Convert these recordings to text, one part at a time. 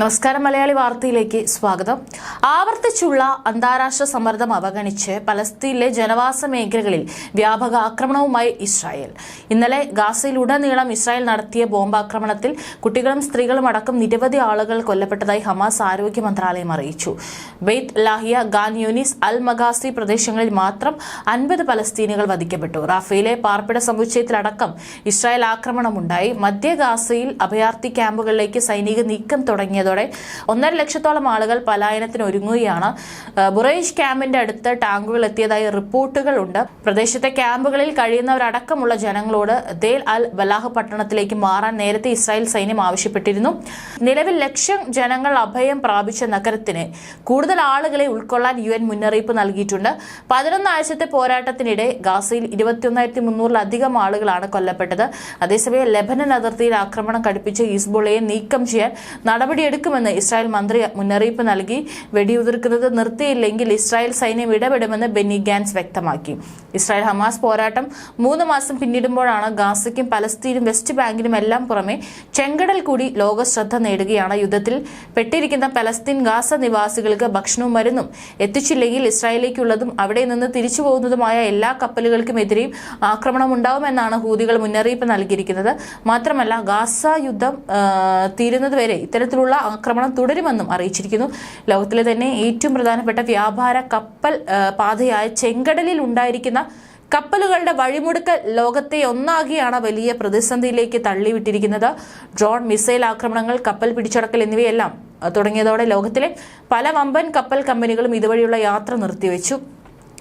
നമസ്കാരം മലയാളി വാർത്തയിലേക്ക് സ്വാഗതം. ആവർത്തിച്ചുള്ള അന്താരാഷ്ട്ര സമ്മർദ്ദം അവഗണിച്ച് പലസ്തീനിലെ ജനവാസ മേഖലകളിൽ വ്യാപക ആക്രമണവുമായി ഇസ്രായേൽ. ഇന്നലെ ഗാസയിലുടനീളം ഇസ്രായേൽ നടത്തിയ ബോംബാക്രമണത്തിൽ കുട്ടികളും സ്ത്രീകളും അടക്കം നിരവധി ആളുകൾ കൊല്ലപ്പെട്ടതായി ഹമാസ് ആരോഗ്യ മന്ത്രാലയം അറിയിച്ചു. ബെയ്ത്ത് ലാഹിയ ഗാൻ യൂനിസ് അൽ മഗാസി പ്രദേശങ്ങളിൽ മാത്രം അൻപത് പലസ്തീനികൾ വധിക്കപ്പെട്ടു. റാഫേലെ പാർപ്പിട സമുച്ചയത്തിലടക്കം ഇസ്രായേൽ ആക്രമണമുണ്ടായി. മധ്യ ഗാസയിൽ അഭയാർത്ഥി ക്യാമ്പുകളിലേക്ക് സൈനിക നീക്കം തുടങ്ങിയതോടെ ഒന്നര ലക്ഷത്തോളം ആളുകൾ പലായനത്തിന് ഒരുങ്ങുകയാണ്. ബുറേഷ് ക്യാമ്പിന്റെ അടുത്ത് ടാങ്കുകൾ എത്തിയതായി റിപ്പോർട്ടുകളുണ്ട്. പ്രദേശത്തെ ക്യാമ്പുകളിൽ കഴിയുന്നവരടക്കമുള്ള ജനങ്ങളോട് ദേൽ അൽ ബലാഹ് പട്ടണത്തിലേക്ക് മാറാൻ നേരത്തെ ഇസ്രായേൽ സൈന്യം ആവശ്യപ്പെട്ടിരുന്നു. നിലവിൽ ലക്ഷം ജനങ്ങൾ അഭയം പ്രാപിച്ച നഗരത്തിന് കൂടുതൽ ആളുകളെ ഉൾക്കൊള്ളാൻ യു എൻ മുന്നറിയിപ്പ് നൽകിയിട്ടുണ്ട്. പതിനൊന്ന് ആഴ്ചത്തെ പോരാട്ടത്തിനിടെ ഗാസയിൽ ഇരുപത്തിയൊന്നായിരത്തി മുന്നൂറിലധികം ആളുകളാണ് കൊല്ലപ്പെട്ടത്. അതേസമയം ലെബനൻ അതിർത്തിയിൽ ആക്രമണം കടുപ്പിച്ച് ഹിസ്ബുള്ളയെ നീക്കം ചെയ്യാൻ നടപടിയെടുക്കുമെന്ന് ഇസ്രായേൽ മന്ത്രി മുന്നറിയിപ്പ് നൽകി. വെടിയുതിർക്കുന്നത് നിർത്തിയില്ലെങ്കിൽ ഇസ്രായേൽ സൈന്യം ഇടപെടുമെന്ന് ബെന്നി ഗാൻസ് വ്യക്തമാക്കി. ഇസ്രായേൽ ഹമാസ് പോരാട്ടം മൂന്ന് മാസം പിന്നിടുമ്പോഴാണ് ഗാസയ്ക്കും പലസ്തീനും വെസ്റ്റ് ബാങ്കിനും എല്ലാം പുറമെ ചെങ്കടൽ കൂടി ലോക ശ്രദ്ധ നേടുകയാണ് യുദ്ധത്തിൽ പെട്ടിരിക്കുന്ന പലസ്തീൻ ഗാസ നിവാസികൾക്ക് ഭക്ഷണവും മരുന്നും എത്തിച്ചില്ലെങ്കിൽ ഇസ്രായേലിലേക്കുള്ളതും അവിടെ നിന്ന് തിരിച്ചു പോകുന്നതുമായ എല്ലാ കപ്പലുകൾക്കുമെതിരെയും ആക്രമണം ഉണ്ടാവുമെന്നാണ് ഹൂതികൾ മുന്നറിയിപ്പ് നൽകിയിരിക്കുന്നത്. മാത്രമല്ല ഗാസ യുദ്ധം തീരുന്നതുവരെ ഇത്തരത്തിലുള്ള ആക്രമണം തുടരുമെന്നും അറിയിച്ചിരിക്കുന്നു. ലോകത്തിലെ തന്നെ ഏറ്റവും പ്രധാനപ്പെട്ട വ്യാപാര കപ്പൽ പാതയായ ചെങ്കടലിൽ ഉണ്ടായിരിക്കുന്ന കപ്പലുകളുടെ വഴിമുടുക്കൽ ലോകത്തെ ഒന്നാകെയാണ് വലിയ പ്രതിസന്ധിയിലേക്ക് തള്ളിവിട്ടിരിക്കുന്നത്. ഡ്രോൺ മിസൈൽ ആക്രമണങ്ങൾ കപ്പൽ പിടിച്ചടക്കൽ എന്നിവയെല്ലാം തുടങ്ങിയതോടെ ലോകത്തിലെ പല വമ്പൻ കപ്പൽ കമ്പനികളും ഇതുവഴിയുള്ള യാത്ര നിർത്തിവെച്ചു.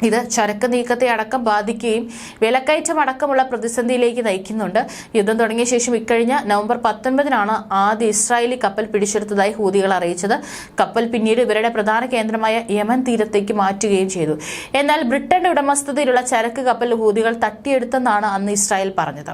ഇത് ചരക്ക് നീക്കത്തെ അടക്കം ബാധിക്കുകയും വിലക്കയറ്റം അടക്കമുള്ള പ്രതിസന്ധിയിലേക്ക് നയിക്കുന്നുണ്ട്. യുദ്ധം തുടങ്ങിയ ശേഷം ഇക്കഴിഞ്ഞ നവംബർ പത്തൊൻപതിനാണ് ആദ്യ ഇസ്രായേലി കപ്പൽ പിടിച്ചെടുത്തതായി ഹൂതികൾ അറിയിച്ചത്. കപ്പൽ പിന്നീട് ഇവരുടെ പ്രധാന കേന്ദ്രമായ യമൻ തീരത്തേക്ക് മാറ്റുകയും ചെയ്തു. എന്നാൽ ബ്രിട്ടന്റെ ഉടമസ്ഥതയിലുള്ള ചരക്ക് കപ്പൽ ഹൂതികൾ തട്ടിയെടുത്തെന്നാണ് അന്ന് ഇസ്രായേൽ പറഞ്ഞത്.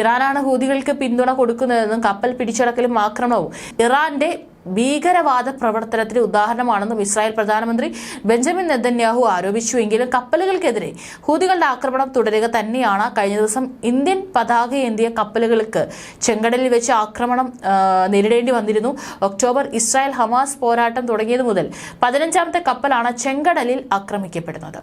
ഇറാനാണ് ഹൂതികൾക്ക് പിന്തുണ കൊടുക്കുന്നതെന്നും കപ്പൽ പിടിച്ചടക്കലും ആക്രമണവും ഇറാന്റെ ഭീകരവാദ പ്രവർത്തനത്തിന് ഉദാഹരണമാണെന്നും ഇസ്രായേൽ പ്രധാനമന്ത്രി ബെഞ്ചമിൻ നെതന്യാഹു ആരോപിച്ചുവെങ്കിലും കപ്പലുകൾക്കെതിരെ ഹൂതികളുടെ ആക്രമണം തുടരുക തന്നെയാണ് കഴിഞ്ഞ ദിവസം ഇന്ത്യൻ പതാക ഏന്തിയ കപ്പലുകൾക്ക് ചെങ്കടലിൽ വെച്ച് ആക്രമണം നേരിടേണ്ടി വന്നിരുന്നു. ഒക്ടോബർ ഇസ്രായേൽ ഹമാസ് പോരാട്ടം തുടങ്ങിയത് മുതൽ പതിനഞ്ചാമത്തെ കപ്പലാണ് ചെങ്കടലിൽ ആക്രമിക്കപ്പെടുന്നത്.